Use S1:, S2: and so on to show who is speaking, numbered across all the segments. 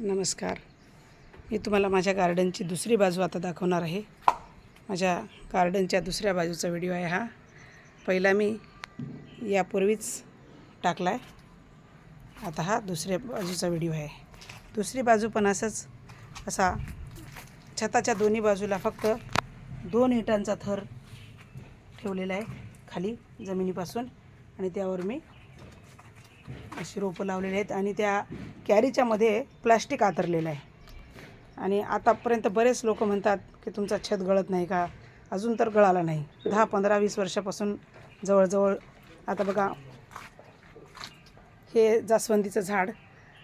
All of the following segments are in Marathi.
S1: नमस्कार. मी तुम्हाला माझ्या गार्डनची दुसरी बाजू आता दाखवणार आहे. माझ्या गार्डनच्या दुसऱ्या बाजूचा व्हिडिओ आहे हा. पहिला मी यापूर्वीच टाकला आहे आता हा दुसऱ्या बाजूचा व्हिडिओ आहे. दुसरी बाजू पण असंच असा छताच्या दोन्ही बाजूला फक्त दोन इटांचा थर ठेवलेला आहे खाली जमिनीपासून आणि त्यावर मी अशी रोपं लावलेली आहेत आणि त्या कॅरीच्या मध्ये प्लास्टिक आतरलेलं आहे. आणि आतापर्यंत बरेच लोक म्हणतात की तुमचा छत गळत नाही का? अजून तर गळाला नाही. दहा पंधरा वीस वर्षापासून जवळजवळ आता बघा हे जास्वंदीचं झाड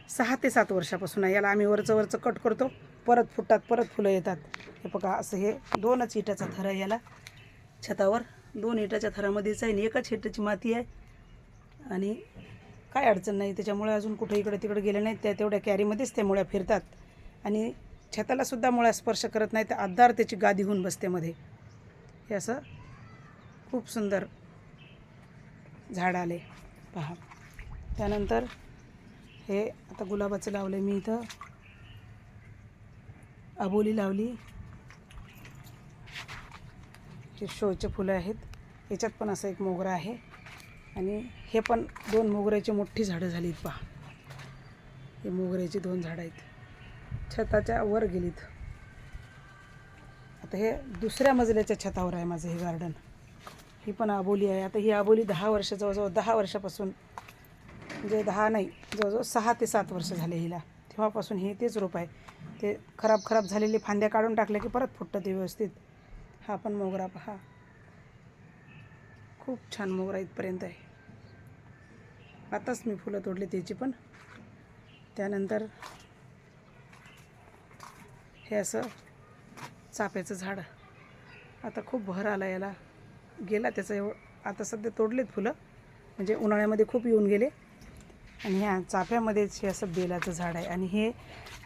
S1: सहा ते सात वर्षापासून आहे. याला आम्ही वरचं वरचं कट करतो. परत फुटतात परत फुलं येतात. हे बघा असं हे दोनच इटाचा थर आहे याला. छतावर दोन इटाच्या थरामध्येच आहे आणि एकच हिटाची माती आहे. आणि काय अडचण नाही. त्याच्यामुळे अजून कुठे इकडे तिकडे गेले नाहीत. त्या तेवढ्या कॅरीमध्येच त्या मुळ्या फिरतात. आणि छतालासुद्धा मुळ्या स्पर्श करत नाही तर आधार त्याची गादी होऊन बसते मध्ये. हे असं खूप सुंदर झाड आले. पहा. त्यानंतर हे आता गुलाबाचं लावलं मी इथं. अबोली लावली. हे शोचे फुलं आहेत. याच्यात पण असं एक मोगरा आहे. आणि हे पण दोन मोगऱ्याची मोठी झाडं झालीत पहा. हे मोगऱ्याची दोन झाडं आहेत. छताच्या वर गेलीत. आता हे दुसऱ्या मजल्याच्या छतावर आहे माझं हे गार्डन ही पण आबोली आहे. आता ही आबोली दहा वर्ष जवळजवळ दहा वर्षापासून म्हणजे दहा नाही जवळजवळ सहा ते सात वर्ष झाले हिला. तेव्हापासून हे तेच रोप आहे. ते खराब खराब झालेले फांद्या काढून टाकल्या की परत फुटतं ते व्यवस्थित. हा पण मोगरा पहा. खूप छान मोगरा इथपर्यंत आहे. आताच मी फुलं तोडली त्याची पण. त्यानंतर हे असं चाफ्याचं झाड. आता खूप भर आला याला. गेला त्याचं एव आता सध्या तोडलेत फुलं. म्हणजे उन्हाळ्यामध्ये खूप येऊन गेले. आणि ह्या चाफ्यामध्येच हे असं बेलाचं झाड आहे. आणि हे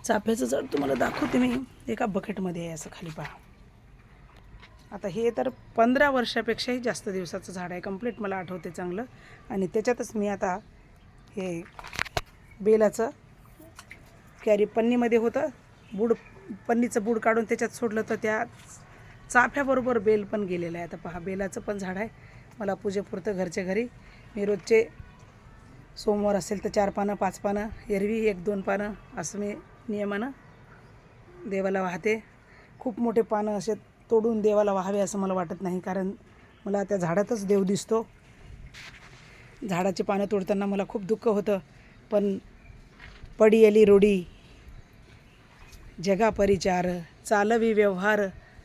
S1: चाफ्याचं झाड तुम्हाला दाखवते मी एका बकेटमध्ये आहे असं खाली पहा. आता हे तर पंधरा वर्षापेक्षाही जास्त दिवसाचं झाड आहे. कंप्लीट मला आठवते चांगलं. आणि त्याच्यातच मी आता हे बेलाचं कॅरी पन्नीमध्ये होतं. बूड पन्नीचं बूड काढून त्याच्यात सोडलं तर त्या चाफ्याबरोबर बेल पण गेलेलं आहे. आता पहा बेलाचं पण झाड आहे. मला पूजेपुरतं घरच्या घरी. मी रोजचे सोमवार असेल तर चार पानं पाच पानं एरवी एक दोन पानं असं मी नियमानं देवाला वाहते. खूप मोठे पानं असे तोडून देवाला व्हावे असं मला वाटत नाही कारण मला त्या झाडातच देव दिसतो. झाडाची पानं तोडताना मला खूप दुःख होतं पण पडी आली रोडी जगा परिचार चालवी व्यवहार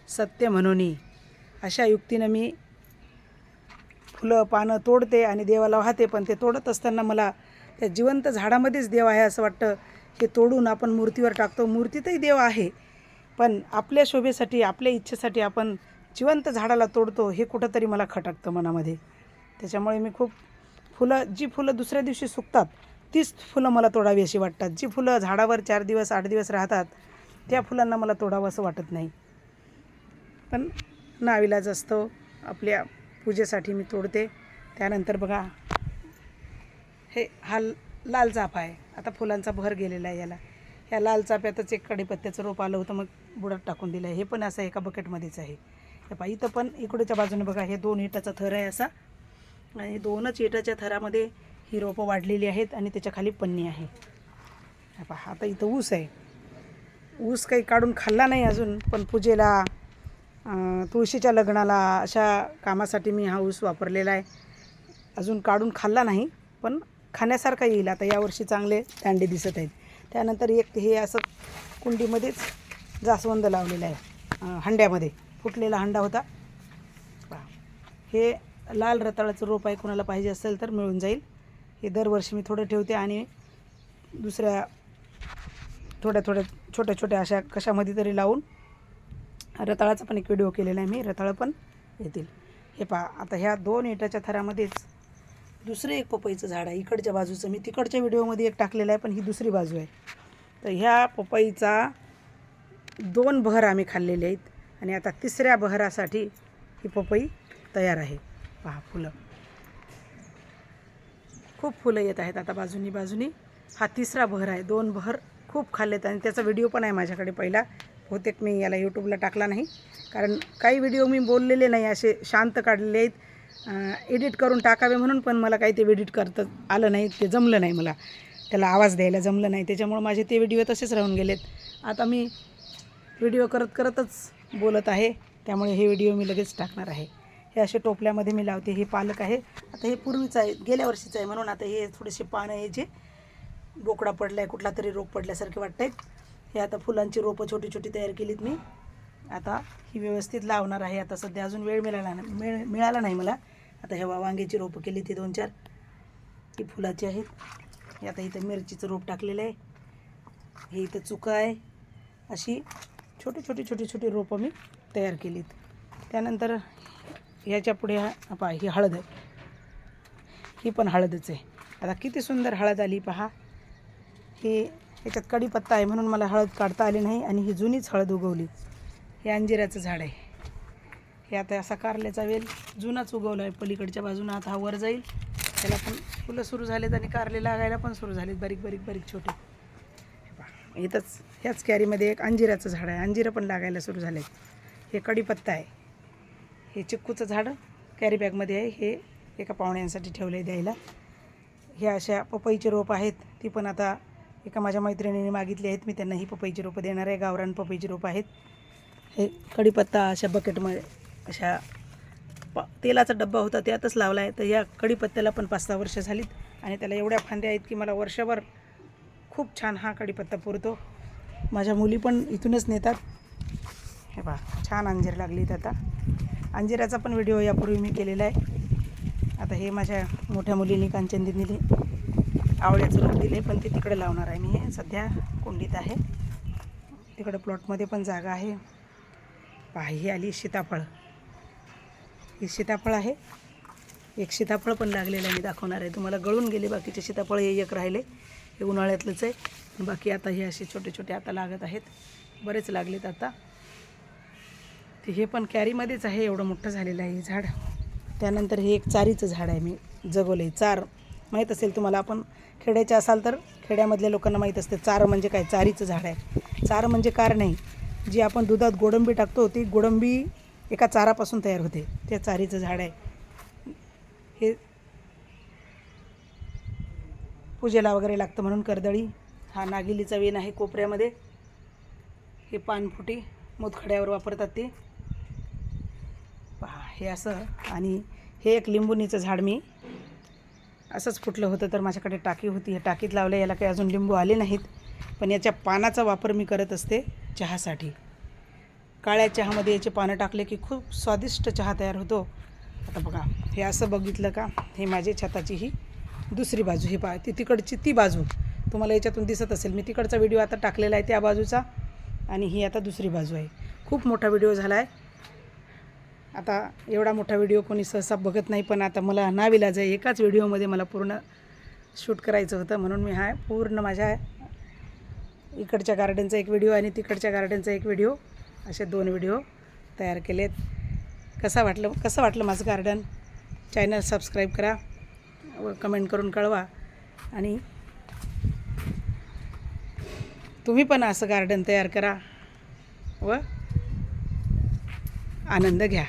S1: सत्य म्हणूनी. अशा युक्तीनं मी फुलं पानं तोडते आणि देवाला वाहते पण ते तोडत असताना मला त्या जिवंत झाडामध्येच देव आहे असं वाटतं. हे तोडून आपण मूर्तीवर टाकतो. मूर्तीतही देव आहे. पण आपल्या शोभेसाठी आपल्या इच्छेसाठी आपण जिवंत झाडाला तोडतो हे कुठंतरी मला खटकतं मनामध्ये. त्याच्यामुळे मी खूप फुलं जी फुलं दुसऱ्या दिवशी सुकतात तीच फुलं मला तोडावी अशी वाटतात. जी फुलं झाडावर चार दिवस आठ दिवस राहतात त्या फुलांना मला तोडावं असं वाटत नाही. पण नाविलाज असतो आपल्या पूजेसाठी मी तोडते. त्यानंतर बघा हे हा लाल चाफा आहे. आता फुलांचा भर गेलेला आहे याला. ह्या लाल चाफ्यातच एक कडीपत्त्याचं रोप आलं होतं मग बुडात टाकून दिलं आहे हे पण असं एका बकेटमध्येच आहे. हे पहा इथं पण इकडच्या बाजूने बघा हे दोन इटाचा थर आहे असा. आणि दोनच इटाच्या थरामध्ये ही रोपं वाढलेली आहेत आणि त्याच्याखाली पन्नी आहे. पहा आता इथं ऊस आहे. ऊस काही काढून खाल्ला नाही अजून पण पूजेला तुळशीच्या लग्नाला अशा कामासाठी मी हा ऊस वापरलेला आहे. अजून काढून खाल्ला नाही पण खाण्यासारखा येईल. आता यावर्षी चांगले दांडे दिसत आहेत. त्यानंतर एक हे असं कुंडीमध्येच जास्वंद लावलेला आहे हंड्यामध्ये. फुटलेला हंडा होता. हे लाल रताळाचं रोप आहे कोणाला पाहिजे असेल तर मिळून जाईल. हे दरवर्षी मी थोडं ठेवते आणि दुसऱ्या थोड्या थोड्या छोट्या छोट्या अशा कशामध्ये तरी लावून रताळाचा पण एक व्हिडिओ केलेला आहे मी. रताळं पण येतील. हे पहा आता ह्या दोन इटाच्या थरामध्येच दुसरं एक पपईचं झाड आहे इकडच्या बाजूचं. मी तिकडच्या व्हिडिओमध्ये एक टाकलेलं आहे पण ही दुसरी बाजू आहे. तर ह्या पपईचा दोन बहर आम्ही खाल्लेले आहेत आणि आता तिसऱ्या बहरासाठी ही पपई तयार आहे. पहा फुलं. खूप फुलं येत आहेत आता बाजूनी बाजूनी. हा तिसरा बहर आहे. दोन बहर खूप खाल्लेत आणि त्याचा व्हिडिओ पण आहे माझ्याकडे पहिला. बहुतेक मी याला यूट्यूबला टाकला नाही. कारण काही व्हिडिओ मी बोललेले नाही असे शांत काढलेले आहेत. एडिट करून टाकावे म्हणून पण मला काही ते एडिट करता आलं नाही ते जमलं नाही मला. त्याला आवाज द्यायला जमलं नाही. त्याच्यामुळं माझे ते व्हिडिओ तसेच राहून गेलेत. आता मी व्हिडिओ करत करतच बोलत आहे. त्यामुळे हे व्हिडिओ मी लगेच टाकणार आहे. हे असे टोपल्यामध्ये मी लावते. हे पालक आहे. आता हे पूर्वीचं आहे. गेल्या वर्षीचं आहे म्हणून आता हे थोडेसे पानं आहे जे बोकडा पडला आहे कुठला तरी रोग पडल्यासारखे वाटत आहेत हे आता फुलांची रोपं छोटी छोटी तयार केलीत मी. आता ही व्यवस्थित लावणार आहे. आता सध्या अजून वेळ मिळाला नाही. मिळ मिळाला नाही मला. आता हे वांग्याची रोपं केली ती दोन चार. ही फुलाची आहेत. हे आता इथं मिरचीचं रोप टाकलेलं आहे. हे इथं चुका आहे. अशी छोटी छोटी छोटी छोटी रोपं मी तयार केलीत. त्यानंतर ह्याच्या पुढे हा पहा ही हळद आहे. ही पण हळदच आहे. आता किती सुंदर हळद आली पहा. ही ह्याच्यात कढीपत्ता आहे म्हणून मला हळद काढता आली नाही आणि ही जुनीच हळद उगवली. हे अंजिराचं झाड आहे. हे आता असा कारल्याचा वेल जुनाच उगवला आहे पलीकडच्या बाजूनं आता हा वर जाईल. त्याला पण फुलं सुरू झालेत आणि कारले लागायला पण सुरू झालेत बारीक बारीक बारीक छोटे. इथंच ह्याच कॅरीमध्ये एक अंजिराचं झाड आहे. अंजिरं पण लागायला सुरू झालेत. हे कढीपत्ता आहे. हे चिक्कूचं झाड कॅरी बॅगमध्ये आहे. हे एका पाहुण्यांसाठी ठेवलं आहे द्यायला. हे अशा पपईचे रोप आहेत. ती पण आता एका माझ्या मैत्रिणीने मागितली आहेत. मी त्यांना ही पपईची रोपं देणार आहे. गावरान पपईची रोपं आहेत. हे कढीपत्ता अशा बकेटमध्ये अशा प तेलाचा डब्बा होता. त्यातच लावला आहे. तर या कढीपत्त्याला पण पाच सहा वर्ष झालीत. आणि त्याला एवढ्या फांद्या आहेत की मला वर्षभर खूप छान हा कढीपत्ता पुरतो. माझ्या मुली पण इथूनच नेतात. हे बा छान अंजीर लागलीत आता. अंजिराचा पण व्हिडिओ यापूर्वी मी केलेला आहे. आता हे माझ्या मोठ्या मुलीने कांचन आवळ्याचं रूप दिले पण ते तिकडे लावणार आहे मी. सध्या कुंडीत आहे. तिकडे प्लॉटमध्ये पण जागा आहे. पहा ही आली सीताफळ. ही सीताफळ आहे. एक सीताफळ पण लागलेलं आहे मी दाखवणार आहे. तुम्हाला गळून गेले बाकीचे सीताफळ हे एक राहिले. हे उन्हाळ्यातलंच आहे. बाकी आता हे असे छोटे छोटे आता लागत आहेत. बरेच लागलेत आता. ते हे पण कॅरीमध्येच आहे एवढं मोठं झालेलं आहे हे झाड. त्यानंतर हे एक चारीचं झाड आहे मी जगवलं आहे. चार माहीत असेल तुम्हाला आपण खेड्याचे असाल तर खेड्यामधल्या लोकांना माहीत असते चार म्हणजे काय? चारीचं झाड आहे. चार म्हणजे कार नाही. जी आपण दुधात गोडंबी टाकतो ती गोडंबी एका चारापासून तयार होते. त्या चारीचं झाड आहे. हे पूजेला वगैरे लागतं म्हणून कर्दळी. हा नागिलीचा वेन आहे कोपऱ्यामध्ये. हे पानफुटी मुतखड्यावर वापरतात ते. पहा हे असं. आणि हे एक लिंबुनीचं झाड मी. असंच फुटलं होतं तर माझ्याकडे टाकी होती. हे टाकीत लावलं याला काही अजून लिंबू आले नाहीत. पण याच्या पानाचा वापर मी करत असते चहासाठी. काळ्या चहामध्ये याचे पानं टाकले की खूप स्वादिष्ट चहा तयार होतो. आता बघा हे असं बघितलं का? हे माझे छताची ही दुसरी बाजू ही पा ती तिकडची ती बाजू तुम्हाला याच्यातून दिसत असेल. मी तिकडचा व्हिडिओ आता टाकलेला आहे त्या बाजूचा आणि ही आता दुसरी बाजू आहे. खूप मोठा व्हिडिओ झाला आहे आता एवढा मोठा व्हिडिओ कोणी सहसा बघत नाही पण आता मला नाविलाज आहे. एकाच व्हिडिओमध्ये मला पूर्ण शूट करायचं होतं. म्हणून मी हा पूर्ण माझ्या इकडच्या गार्डनचा एक व्हिडिओ आणि तिकडच्या गार्डनचा एक व्हिडिओ असे दोन व्हिडिओ तयार केलेत. कसा वाटलं कसं वाटलं माझं गार्डन चॅनल सबस्क्राईब करा. कमेंट करून कळवा. आणि तुम्ही पण असं गार्डन तयार करा व आनंद घ्या.